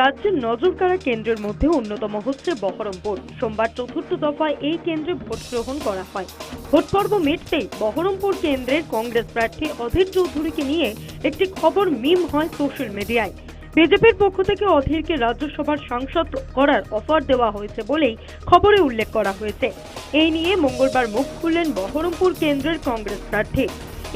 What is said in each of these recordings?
রাজ্যের নজরকাড়া কেন্দ্রের মধ্যে অন্যতম হচ্ছে বহরমপুর। সোমবার চতুর্থ দফায় এই কেন্দ্রে ভোট গ্রহণ করা হয়। ভোট পর্ব মিটতেই বহরমপুর কেন্দ্রের কংগ্রেস প্রার্থী অধীর চৌধুরীকে নিয়ে একটি খবর মিম হয় সোশ্যাল মিডিয়ায়। বিজেপির পক্ষ থেকে অধীরকে রাজ্যসভার সাংসদ করার অফার দেওয়া হয়েছে বলেই খবরে উল্লেখ করা হয়েছে। এই নিয়ে মঙ্গলবার মুখ খুললেন বহরমপুর কেন্দ্রের কংগ্রেস প্রার্থী।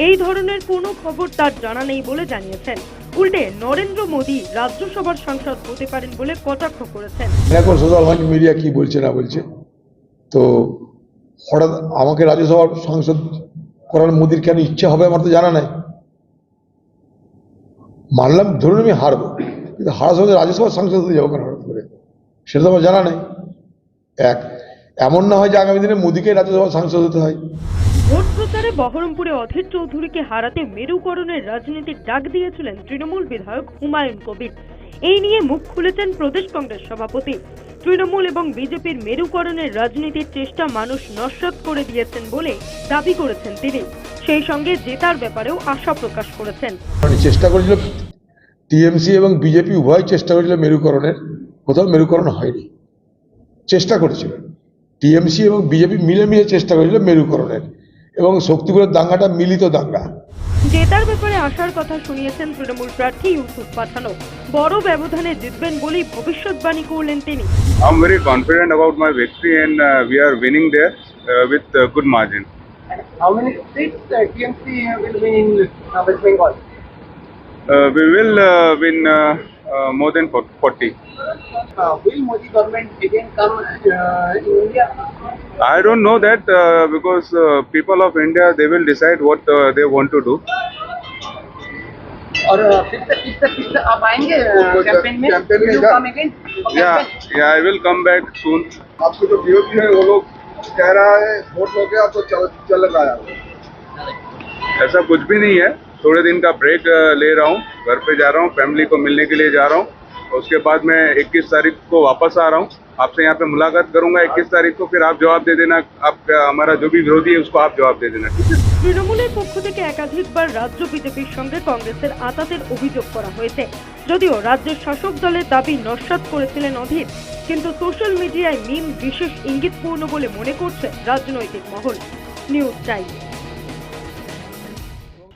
এই ধরনের কোনো খবর তার জানা নেই বলে জানিয়েছেন। উল্টে নরেন্দ্র মোদী রাজ্যসভার সাংসদ হতে পারেন বলে কটাক্ষ করেছেন। এখন সোশ্যাল মিডিয়া কি বলছে না বলছে, তো হঠাৎ আমাকে রাজ্যসভার সাংসদ করার মোদির কেন ইচ্ছা হবে আমার তো জানা নাই। মানলাম ধরুন আমি হারবো, কিন্তু হারার সঙ্গে রাজ্যসভার সাংসদ হতে যাব কেন হঠাৎ করে? সেটা তো আমার জানা নেই। এক, এমন না হয় যে আগামী দিনে মোদীকে রাজ্যসভার সাংসদ হতে হয়। ভোট প্রচারে বহরমপুরে অধীর চৌধুরীকে হারাতে মেরুকরণের রাজনীতির ডাক দিয়েছিলেন তৃণমূল বিধায়ক হুমায়ুন কবির। এই নিয়ে মুখ খুলেছেন প্রদেশ কংগ্রেস সভাপতি। তৃণমূল এবং বিজেপির মেরুকরণের রাজনীতির চেষ্টা মানুষ নস্বাত করে দিয়েছেন বলে দাবি করেছেন তিনি। সেই সঙ্গে জেতার ব্যাপারেও আশা প্রকাশ করেছেন। মানে চেষ্টা করেছিল টিএমসি এবং বিজেপি উভয় চেষ্টা করেছিল মেরুকরণের। কোথাও মেরুকরণ হয়নি। চেষ্টা করেছিল। টিএমসি এবং বিজেপি মিলে মিলে চেষ্টা করেছিল মেরুকরণের। এবং শক্তিগুলোর দাঙ্গাটা মিলিত দাঙ্গা। জেতার ব্যাপারে আসার কথা শুনিয়েছেন তৃণমূল প্রার্থী ইউসুফ পাঠানো। বড় ব্যবধানে জিতবেন বলেই ভবিষ্যৎবাণী করলেন তিনি। I very confident about my victory and we are winning there with good margin will win more than 40 Uh, will Modi government again come uh, in India? I don't know that uh, because uh, people of India they will decide what uh, they want to do. और uh, फिर आप आएँगे campaign में campaign में Will you जा- come again for Yeah, campaign? yeah, I will come back soon. आपके जो विरोधी है वो लोग कह रहा है वोट हो गया तो चल चल है ऐसा कुछ भी नहीं है थोड़े दिन का ब्रेक ले रहा हूँ घर पे जा रहा हूँ फैमिली को मिलने के लिए जा रहा हूँ उसके बाद मैं 21 तारीख को वापस आ रहा हूँ आपसे यहाँ पे मुलाकात करूंगा 21 तारीख को फिर आप जवाब दे देना आप हमारा जो भी विरोधी है उसको आप जवाब दे देना ठीक है তৃণমূলের পক্ষ থেকে একাধিকবার রাজ্য বিজেপির সঙ্গে কংগ্রেসের আতাতের অভিযোগ করা হয়েছে যদিও রাজ্যের শাসক দলের দাবি নস্বাত করেছিলেন অধীর কিন্তু সোশ্যাল মিডিয়ায় মিম বিশেষ ইঙ্গিতপূর্ণ বলে মনে করছে রাজনৈতিক মহল নিউজ টাইম